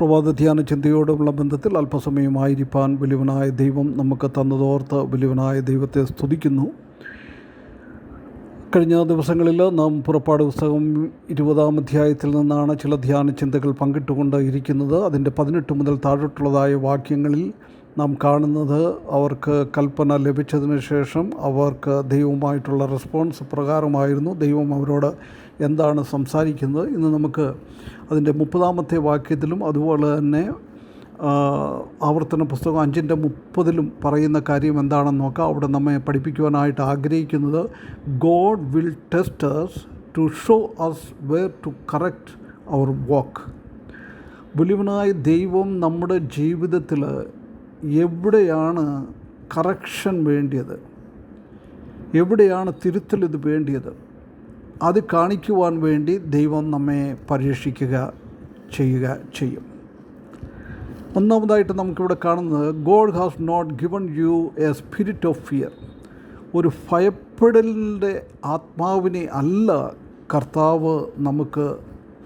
പ്രഭാത ധ്യാന ചിന്തയോടുള്ള ബന്ധത്തിൽ അല്പസമയമായിരിക്കാൻ വലിയവനായ ദൈവം നമുക്ക് തന്നതോർത്ത് വലിയവനായ ദൈവത്തെ സ്തുതിക്കുന്നു. കഴിഞ്ഞ ദിവസങ്ങളിൽ നാം പുറപ്പാട് പുസ്തകം ഇരുപതാം അധ്യായത്തിൽ നിന്നാണ് ചില ധ്യാന ചിന്തകൾ പങ്കിട്ടുകൊണ്ട് ഇരിക്കുന്നത്. അതിന്റെ പതിനെട്ട് മുതൽ താഴോട്ടുള്ളതായ വാക്യങ്ങളിൽ നാം കാണുന്നത് അവർക്ക് കൽപ്പന ലഭിച്ചതിന് ശേഷം അവർക്ക് ദൈവമായിട്ടുള്ള റെസ്പോൺസ് പ്രകാരമായിരുന്നു. ദൈവം അവരോട് എന്താണ് സംസാരിക്കുന്നത് ഇന്ന് നമുക്ക് അതിന്റെ മുപ്പതാമത്തെ വാക്യത്തിലും അതുപോലെ തന്നെ ആവർത്തന പുസ്തകം അഞ്ചിന്റെ മുപ്പതിലും പറയുന്ന കാര്യം എന്താണെന്ന് നോക്കാം. അവിടെ നമ്മെ പഠിപ്പിക്കുവാനായിട്ട് ആഗ്രഹിക്കുന്നത് God will test us to show us where to correct our walk ബുലിവനായ ദൈവം നമ്മുടെ ജീവിതത്തിൽ എവിടെയാണ് കറക്ഷൻ വേണ്ടിയത്? എവിടെയാണ് തിരുത്തൽ ഇത് വേണ്ടിയത്? അത് കാണിക്കുവാൻ വേണ്ടി ദൈവം നമ്മെ പരീക്ഷിക്കുക ചെയ്യുക ചെയ്യും. ഒന്നാമതായിട്ട് നമുക്കിവിടെ കാണുന്നത് God has not given you a spirit of fear ഒരു ഭയപ്പെടലിന്റെ ആത്മാവിനെ അല്ല കർത്താവ് നമുക്ക്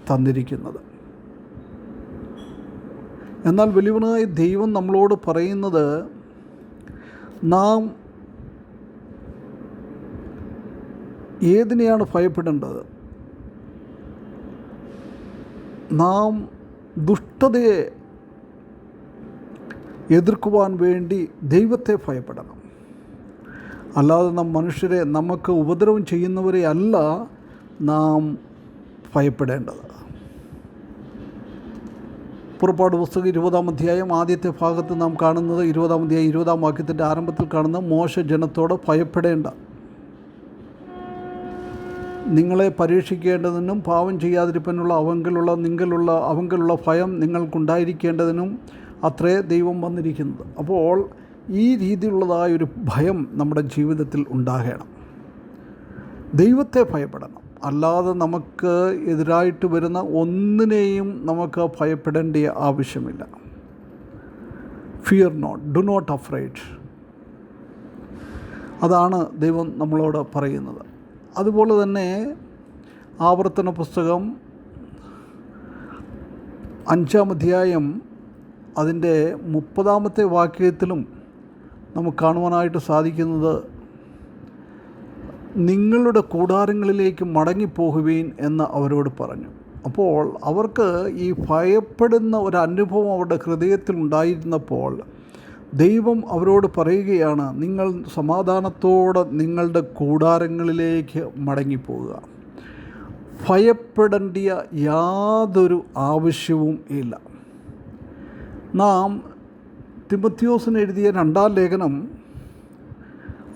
തന്നിരിക്കുന്നത്. എന്നാൽ വലിയവനായ ദൈവം നമ്മളോട് പറയുന്നത് നാം ഏതിനെയാണ് ഭയപ്പെടേണ്ടത്? നാം ദുഷ്ടതയെ എതിർക്കുവാൻ വേണ്ടി ദൈവത്തെ ഭയപ്പെടണം. അല്ലാതെ നാം മനുഷ്യരെ നമുക്ക് ഉപദ്രവം ചെയ്യുന്നവരെ അല്ല നാം ഭയപ്പെടേണ്ടത്. പുറപ്പാട് പുസ്തകം ഇരുപതാം അധ്യായം ആദ്യത്തെ ഭാഗത്ത് നാം കാണുന്നത് ഇരുപതാം അധ്യായം ഇരുപതാം വാക്യത്തിന്റെ ആരംഭത്തിൽ കാണുന്ന മോശ ജനത്തോട് ഭയപ്പെടേണ്ട. നിങ്ങളെ പരീക്ഷിക്കേണ്ടതിനും പാവം ചെയ്യാതിരിപ്പനുള്ള അവങ്കിലുള്ള നിങ്ങളുള്ള അവങ്കിലുള്ള ഭയം നിങ്ങൾക്കുണ്ടായിരിക്കേണ്ടതിനും അത്രേ ദൈവം വന്നിരിക്കുന്നത്. അപ്പോൾ ഈ രീതിയിലുള്ളതായ ഒരു ഭയം നമ്മുടെ ജീവിതത്തിൽ ഉണ്ടാകണം. ദൈവത്തെ ഭയപ്പെടണം. അല്ലാതെ നമുക്ക് എതിരായിട്ട് വരുന്ന ഒന്നിനെയും നമുക്ക് ഭയപ്പെടേണ്ട ആവശ്യമില്ല. Fear not do not afraid അതാണ് ദൈവം നമ്മളോട് പറയുന്നത്. അതുപോലെ തന്നെ ആവർത്തന പുസ്തകം അഞ്ചാം അധ്യായം അതിന്റെ മുപ്പതാമത്തെ വാക്യത്തിലും നമുക്ക് കാണുവാനായിട്ട് സാധിക്കുന്നത് നിങ്ങളുടെ കൂടാരങ്ങളിലേക്ക് മടങ്ങിപ്പോകുവീൻ എന്ന് അവരോട് പറഞ്ഞു. അപ്പോൾ അവർക്ക് ഈ ഭയപ്പെടുന്ന ഒരു അനുഭവം അവരുടെ ഹൃദയത്തിൽ ഉണ്ടായിരുന്നപ്പോൾ ദൈവം അവരോട് പറയുകയാണ് നിങ്ങൾ സമാധാനത്തോടെ നിങ്ങളുടെ കൂടാരങ്ങളിലേക്ക് മടങ്ങിപ്പോവുക. ഭയപ്പെടേണ്ടിയ യാതൊരു ആവശ്യവും ഇല്ല. നാം തിമത്യോസിന് എഴുതിയ രണ്ടാം ലേഖനം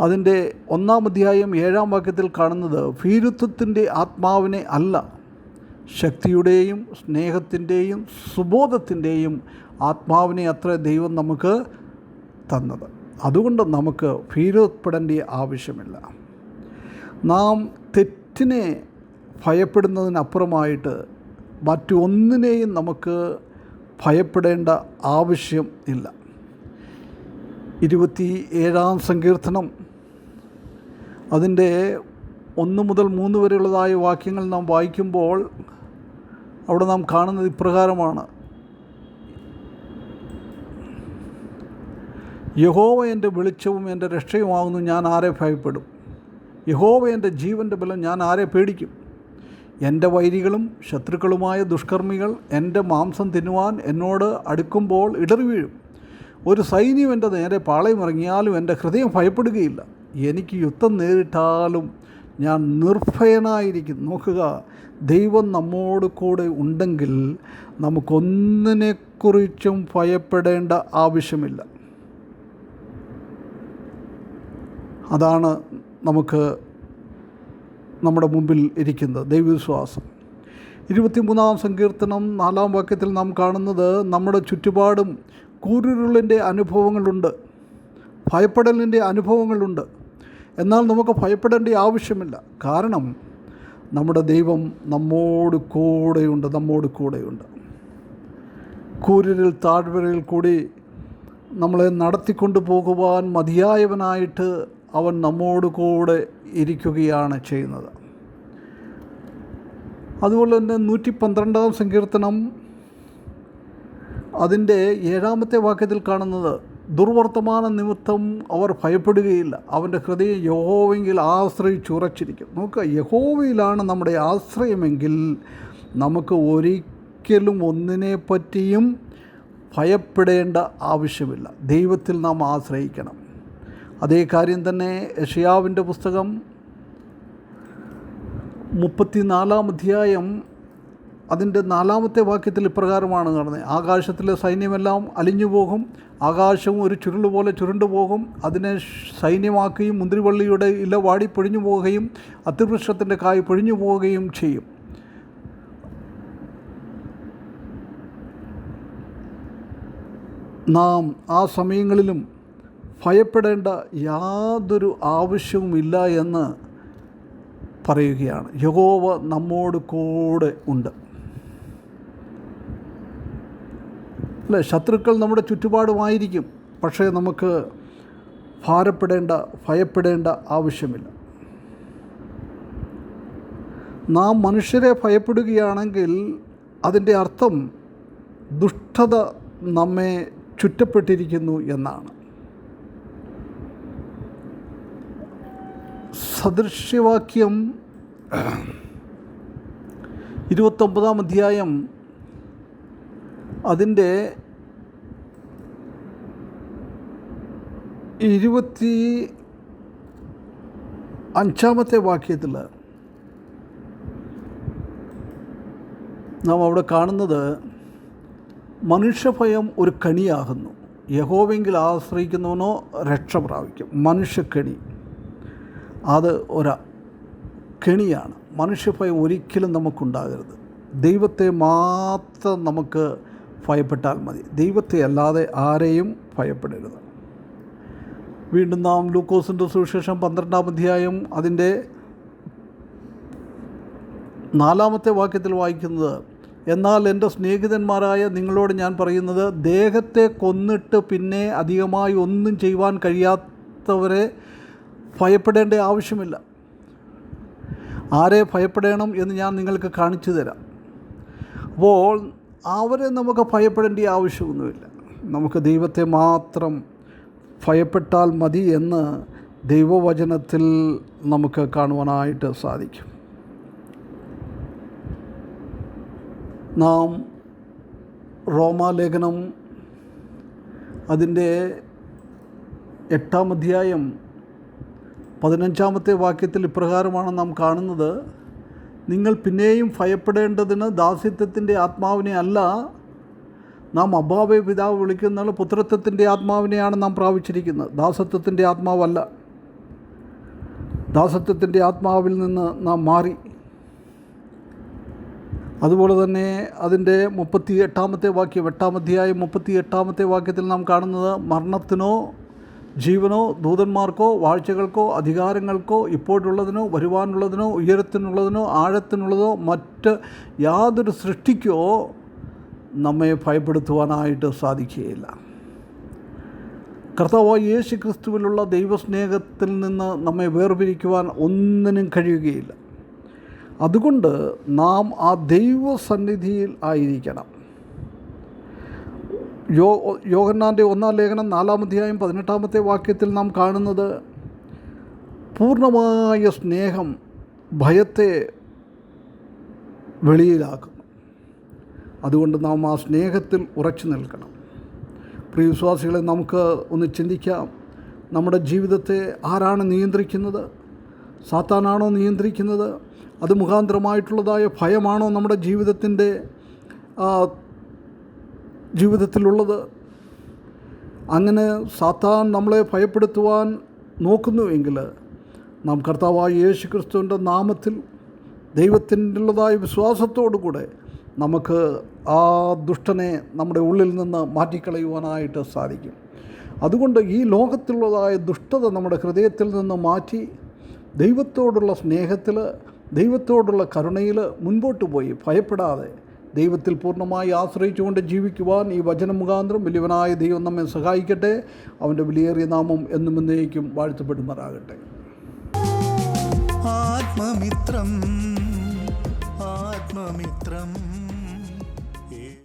അതിന്റെ ഒന്നാം അധ്യായം ഏഴാം വാക്യത്തിൽ കാണുന്നത് ഭീരുത്വത്തിന്റെ ആത്മാവിനെ അല്ല ശക്തിയുടെയും സ്നേഹത്തിന്റെയും സുബോധത്തിന്റെയും ആത്മാവിനെ അത്ര ദൈവം നമുക്ക് തന്നത്. അതുകൊണ്ട് നമുക്ക് ഭീരുപ്പെടേണ്ട ആവശ്യമില്ല. നാം തെറ്റിനെ ഭയപ്പെടുന്നതിനപ്പുറമായിട്ട് മറ്റൊന്നിനെയും നമുക്ക് ഭയപ്പെടേണ്ട ആവശ്യം ഇല്ല. ഇരുപത്തി ഏഴാം സങ്കീർത്തനം. അതിന്റെ ഒന്ന് മുതൽ മൂന്ന് വരെയുള്ളതായ വാക്യങ്ങൾ നാം വായിക്കുമ്പോൾ അവിടെ നാം കാണുന്നത് ഇപ്രകാരമാണ്. യഹോവ എന്റെ വെളിച്ചവും എന്റെ രക്ഷയുമാകുന്നു ഞാൻ ആരെ ഭയപ്പെടും? യഹോവ എന്റെ ജീവന്റെ ബലം ഞാൻ ആരെ പേടിക്കും? എന്റെ വൈരികളും ശത്രുക്കളുമായ ദുഷ്കർമ്മികൾ എന്റെ മാംസം തിന്നുവാൻ എന്നോട് അടുക്കുമ്പോൾ ഇടറി വീഴും. ഒരു സൈന്യം എന്റെ നേരെ പാളയമിറങ്ങിയാലും എന്റെ ഹൃദയം ഭയപ്പെടുകയില്ല. എനിക്ക് യുദ്ധം നേരിട്ടാലും ഞാൻ നിർഭയനായിരിക്കും. നോക്കുക ദൈവം നമ്മോട് കൂടെ ഉണ്ടെങ്കിൽ നമുക്കൊന്നിനെക്കുറിച്ചും ഭയപ്പെടേണ്ട ആവശ്യമില്ല. അതാണ് നമുക്ക് നമ്മുടെ മുമ്പിൽ ഇരിക്കുന്നത്. ദൈവവിശ്വാസം. ഇരുപത്തിമൂന്നാം സങ്കീർത്തനം നാലാം വാക്യത്തിൽ നാം കാണുന്നത് നമ്മുടെ ചുറ്റുപാടും കൂരുരുളിന്റെ അനുഭവങ്ങളുണ്ട്. ഭയപ്പെടലിന്റെ അനുഭവങ്ങളുണ്ട്. എന്നാൽ നമുക്ക് ഭയപ്പെടേണ്ട ആവശ്യമില്ല. കാരണം നമ്മുടെ ദൈവം നമ്മോട് കൂടെയുണ്ട് നമ്മോട് കൂടെയുണ്ട്. കൂരിരിൽ താഴ്വരയിൽ കൂടി നമ്മളെ നടത്തിക്കൊണ്ടു പോകുവാൻ മതിയായവനായിട്ട് അവൻ നമ്മോട് കൂടെ ഇരിക്കുകയാണ് ചെയ്യുന്നത്. അതുപോലെ തന്നെ നൂറ്റി പന്ത്രണ്ടാം സങ്കീർത്തനം അതിന്റെ ഏഴാമത്തെ വാക്യത്തിൽ കാണുന്നത് ദുർവർത്തമാന നിമിത്തം അവർ ഭയപ്പെടുകയില്ല. അവന്റെ ഹൃദയം യഹോവെങ്കിൽ ആശ്രയിച്ചുറച്ചിരിക്കും. നോക്കുക യഹോവയിലാണ് നമ്മുടെ ആശ്രയമെങ്കിൽ നമുക്ക് ഒരിക്കലും ഒന്നിനെ പറ്റിയും ഭയപ്പെടേണ്ട ആവശ്യമില്ല. ദൈവത്തിൽ നാം ആശ്രയിക്കണം. അതേ കാര്യം തന്നെ യഷയാവിന്റെ പുസ്തകം മുപ്പത്തിനാലാം അധ്യായം അതിന്റെ നാലാമത്തെ വാക്യത്തിൽ ഇപ്രകാരമാണ് കാണുന്നത് ആകാശത്തിലെ സൈന്യമെല്ലാം അലിഞ്ഞു പോകും ആകാശവും ഒരു ചുരുൾ പോലെ ചുരുണ്ടു പോകും അതിനെ സൈന്യമാക്കുകയും മുന്തിരിവള്ളിയുടെ ഇല വാടി പൊഴിഞ്ഞു പോവുകയും അത്തിവൃക്ഷത്തിന്റെ കായ് പൊഴിഞ്ഞു പോവുകയും ചെയ്യും. നാം ആ സമയങ്ങളിലും ഭയപ്പെടേണ്ട യാതൊരു ആവശ്യവുമില്ല എന്ന് പറയുകയാണ്. യഹോവ നമ്മോട് കൂടെ ഉണ്ട്. അല്ലേ? ശത്രുക്കൾ നമ്മുടെ ചുറ്റുപാടുമായിരിക്കും. പക്ഷേ നമുക്ക് ഭാരപ്പെടേണ്ട ഭയപ്പെടേണ്ട ആവശ്യമില്ല. നാം മനുഷ്യരെ ഭയപ്പെടുകയാണെങ്കിൽ അതിന്റെ അർത്ഥം ദുഷ്ടത നമ്മെ ചുറ്റപ്പെട്ടിരിക്കുന്നു എന്നാണ്. സദൃശ്യവാക്യം ഇരുപത്തൊമ്പതാം അധ്യായം അതിന്റെ ഇരുപത്തി അഞ്ചാമത്തെ വാക്യത്തിൽ നാം അവിടെ കാണുന്നത് മനുഷ്യഭയം ഒരു കണിയാകുന്നു യഹോവെങ്കിൽ ആശ്രയിക്കുന്നവനോ രക്ഷ പ്രാപിക്കും മനുഷ്യക്കണി അത് ഒരു കെണിയാണ്. മനുഷ്യഭയം ഒരിക്കലും നമുക്കുണ്ടാകരുത്. ദൈവത്തെ മാത്രം നമുക്ക് ഭയപ്പെട്ടാൽ മതി. ദൈവത്തെ അല്ലാതെ ആരെയും ഭയപ്പെടരുത്. വീണ്ടും നാം ലൂക്കോസിന്റെ സുവിശേഷം പന്ത്രണ്ടാം അധ്യായം അതിന്റെ നാലാമത്തെ വാക്യത്തിൽ വായിക്കുന്നത് എന്നാൽ എന്റെ സ്നേഹിതന്മാരായ നിങ്ങളോട് ഞാൻ പറയുന്നത് ദേഹത്തെ കൊന്നിട്ട് പിന്നെ അധികമായി ഒന്നും ചെയ്യുവാൻ കഴിയാത്തവരെ ഭയപ്പെടേണ്ട ആവശ്യമില്ല. ആരെ ഭയപ്പെടണം എന്ന് ഞാൻ നിങ്ങൾക്ക് കാണിച്ചു തരാം. അപ്പോൾ അവരെ നമുക്ക് ഭയപ്പെടേണ്ട ആവശ്യമൊന്നുമില്ല. നമുക്ക് ദൈവത്തെ മാത്രം ഭയപ്പെട്ടാൽ മതി എന്ന് ദൈവവചനത്തിൽ നമുക്ക് കാണുവാനായിട്ട് സാധിക്കും. നാം റോമാലേഖനം അതിന്റെ എട്ടാം അധ്യായം പതിനഞ്ചാമത്തെ വാക്യത്തിൽ ഇപ്രകാരമാണ് നാം കാണുന്നത്. നിങ്ങൾ പിന്നെയും ഭയപ്പെടേണ്ടതിന് ദാസിത്വത്തിന്റെ ആത്മാവിനെ അല്ല നാം അബാബെ പിതാവ് വിളിക്കുന്ന പുത്രത്വത്തിന്റെ ആത്മാവിനെയാണ് നാം പ്രാപിച്ചിരിക്കുന്നത്. ദാസത്വത്തിന്റെ ആത്മാവല്ല. ദാസത്വത്തിന്റെ ആത്മാവിൽ നിന്ന് നാം മാറി. അതുപോലെ തന്നെ അതിന്റെ മുപ്പത്തി എട്ടാമത്തെ വാക്യം എട്ടാമധ്യായ മുപ്പത്തി എട്ടാമത്തെ വാക്യത്തിൽ നാം കാണുന്നത് മരണത്തിനോ ജീവനോ ദൂതന്മാർക്കോ വാഴ്ചകൾക്കോ അധികാരങ്ങൾക്കോ ഇപ്പോഴുള്ളതിനോ വരുവാനുള്ളതിനോ ഉയരത്തിനുള്ളതിനോ ആഴത്തിനുള്ളതോ മറ്റ് യാതൊരു സൃഷ്ടിക്കോ നമ്മെ ഭയപ്പെടുത്തുവാനായിട്ട് സാധിക്കുകയില്ല. കർത്താവായ യേശു ക്രിസ്തുവിലുള്ള ദൈവസ്നേഹത്തിൽ നിന്ന് നമ്മെ വേർപിരിക്കുവാൻ ഒന്നിനും കഴിയുകയില്ല. അതുകൊണ്ട് നാം ആ ദൈവസന്നിധിയിൽ ആയിരിക്കണം. യോ യോഹന്നാന്റെ ഒന്നാം ലേഖനം നാലാം അധ്യായം പതിനെട്ടാമത്തെ വാക്യത്തിൽ നാം കാണുന്നത് പൂർണമായ സ്നേഹം ഭയത്തെ വെളിയിലാക്കുന്നു അതുകൊണ്ട് നാം ആ സ്നേഹത്തിൽ ഉറച്ചു നിൽക്കണം. പ്രിയ വിശ്വാസികളെ നമുക്ക് ഒന്ന് ചിന്തിക്കാം നമ്മുടെ ജീവിതത്തെ ആരാണ് നിയന്ത്രിക്കുന്നത്? സാത്താനാണോ നിയന്ത്രിക്കുന്നത്? അത് മുഖാന്തരമായിട്ടുള്ളതായ ഭയമാണോ നമ്മുടെ ജീവിതത്തിന്റെ ജീവിതത്തിലുള്ളത്. അങ്ങനെ സാത്താൻ നമ്മളെ ഭയപ്പെടുത്തുവാൻ നോക്കുന്നുവെങ്കിൽ നാം കർത്താവായ യേശു ക്രിസ്തുവിന്റെ നാമത്തിൽ ദൈവത്തിന്റെതായ വിശ്വാസത്തോടു കൂടെ നമുക്ക് ആ ദുഷ്ടനെ നമ്മുടെ ഉള്ളിൽ നിന്ന് മാറ്റിക്കളയുവാനായിട്ട് സാധിക്കും. അതുകൊണ്ട് ഈ ലോകത്തിലുള്ളതായ ദുഷ്ടത നമ്മുടെ ഹൃദയത്തിൽ നിന്ന് മാറ്റി ദൈവത്തോടുള്ള സ്നേഹത്തിൽ ദൈവത്തോടുള്ള കരുണയിൽ മുൻപോട്ട് പോയി. ഭയപ്പെടാതെ ദൈവത്തിൽ പൂർണമായി ആശ്രയിച്ചുകൊണ്ട് ജീവിക്കുവാൻ ഈ വചന മുഖാന്തരം വലിയവനായ ദൈവം നമ്മെ സഹായിക്കട്ടെ. അവന്റെ വിലയേറിയ നാമം എന്നും എന്നേക്കും വാഴ്ത്തപ്പെടുമാറാകട്ടെ. ആത്മമിത്രം ആത്മമിത്രം.